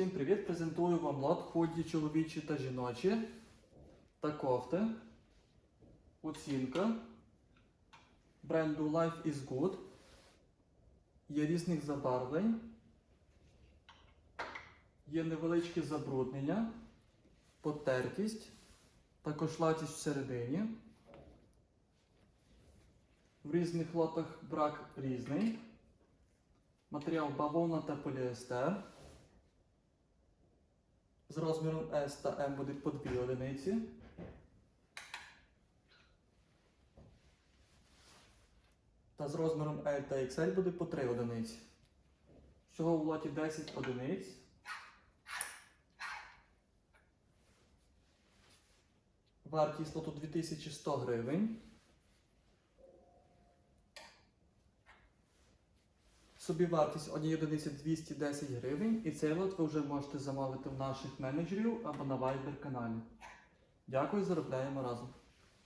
Всім привіт! Презентую вам лот худі чоловічі та жіночі та кофти. Оцінка бренду Life is Good. Є різних забарвлень. Є невеличке забруднення, потертість, також латість всередині. В різних лотах брак різний. Матеріал бавовна та поліестер. З розміром S та M будуть по дві одиниці. Та з розміром L та XL буде по 3 одиниці. Всього в лоті 10 одиниць. Вартість лоту 2100 гривень. Собівартість однієї одиниці 210 гривень, і цей лот ви вже можете замовити в наших менеджерів або на Viber каналі. Дякую, заробляємо разом.